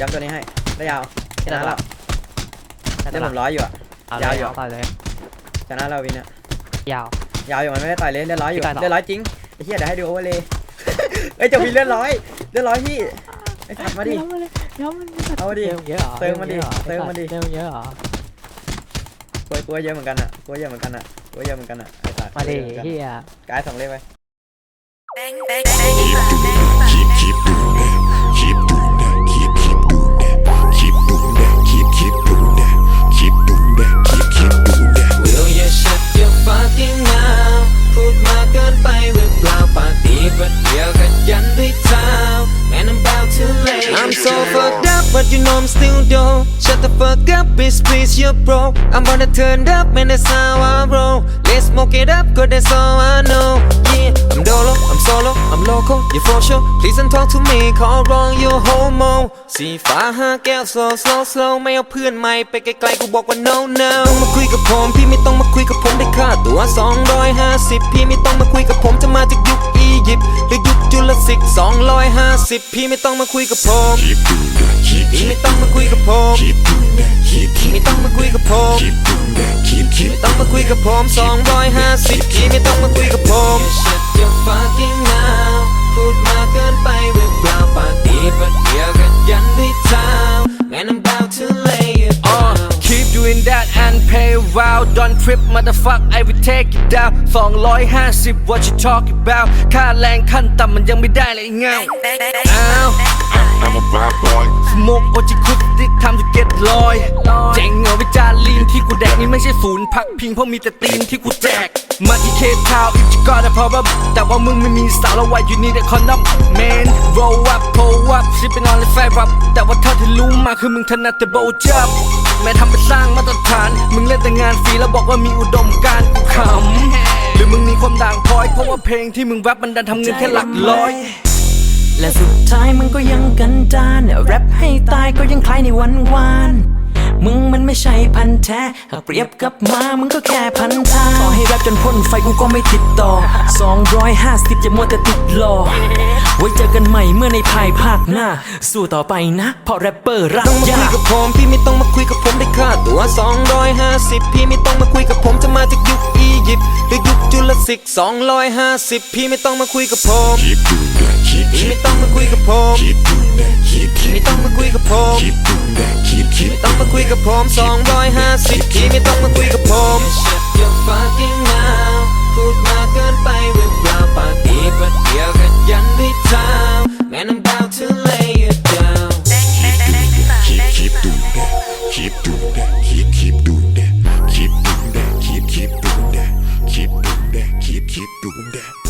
ย้ำตัวนี้ให้ ได้ยาวชนะแล้วน่าได้จะผมร้อยอยู่อะเอาเลยยาวอยู่เอาต่อยเลยชนะเราวินเนี่ยยาวยาวอยู่มันไม่ได้ต่อยเลยเลือดร้อยอยู่พี่ต่อยต่อเลือดร้อยจริงไอ้เหี้ยเดี๋ยวให้ดูโอเวอร์เลยเอ้ยจะมีเลือดร้อยเลือดร้อยพี่ไอ้สัตว์มาดิเอาดิเติมเยอะเหรอเติมมาดิเติมมาดิเติมเยอะเหรอกลัวกลัวเยอะเหมือนกันอะกลัวเยอะเหมือนกันอะกลัวเยอะเหมือนกันอะไอ้สัตว์มาดิกลัวเยอะเหมือนกันเฮียกายสองเลขไป so fucked up but you know I'm still dope Shut the fuck up bitch please you bro I'm gonna turn up man that's how I roll Let's smoke it up cause that's all I know Yeah I'm dolo I'm solo I'm local you for sure Please don't talk to me call wrong you homo สีฟ้าห้าแก้ว slow slow slow ไม่เอาเพื่อนใหม่ไปไกลๆกูบอกว่า no no ต้องมาคุยกับผม พี่ไม่ต้องมาคุยกับผมได้ค่าตัว250 พี่ไม่ต้องมาคุยกับผมจะมาจากยุคอียิปต์หรือ ยุคจุลศิษย์250พี่ไม่ต้องมาคุยกับผม Keep doing that. Keep พี่ keep ไม่ต้องมาคุยกับผม keep doing that. Keep พี่ keep ไม่ต้องมาคุยกับผม keep doing that. Keep keep ไม่ต้องมาคุยกับผม250พี่ไม่ต้องมาคุยกับผม Shut Don't trip motherfuck I will take it down 250 what you talk about ค่าแรงขั้นต่ำมันยังไม่ได้เลยไอ้เงาอ้าว I'm a bad boy. สโมกโอจิคุดดิทำจะเก็ตลอยเจ๋งเหงาวิจารลีนที่กูแดกนี่ไม่ใช่ศูนย์พักพิงเพราะมีแต่ตีนที่กูแจกมาที่เคทาวอิจิกอแต่พอแบบแต่ว่ามึงไม่มีสาวแล้วไว้อยู่นี่แต่คอนดอมแมน roll up pull up ชิปเป็นออนไลน์ไฟรับแต่ว่าเท่าที่รู้มาคือมึงถนัดแต่โบจับ แม่ทำไปสร้างมาตรฐาน มึงเล่นแต่งานฟรีแล้วบอกว่ามีอุดมการณ์กูขำหรือมึงมีความด่างพร้อยเพราะว่าเพลงที่มึงแรปมันดันทำเงินแค่หลักร้อยและสุดท้ายมันก็ยังกันดานแรปให้ตายก็ยังคล้ายในวันวานมึงมันไม่ใช่พันธุ์แท้หากเปรียบกับหมามึงก็แค่พันทางต่อให้แรปจนพ่นไฟกูก็ไม่ติดต่อ 250จะมัวแต่ติดหลอ ไว้เจอกันใหม่เมื่อในภายภาคหน้า สู้ต่อไปนะ เพราะแรปเปอร์รักต้องมาคุยายกกับผมพี่ไม่ต้องมาคุยกับผมได้ค่าตัว 250 พี่ไม่ต้องมาคุยกับผมจะมาจากยุคอียิปต์หรือยุคจุลศิษย์250 พี่ไม่ต้องมาคุยกับผม Keep doing that. Keep พี่ไม่ keep ต้องมาคุยกับผม keep doing that. Keep ไม่ keep ต้องมาคุยกับผม keep doing that. Keep keep ไม่ต้องมาคุยกับผม250 พี่ไม่ต้องมาคุยกับผม Shut your fucking mouth พูดมากเกินไปหรือเปล่าปาก that.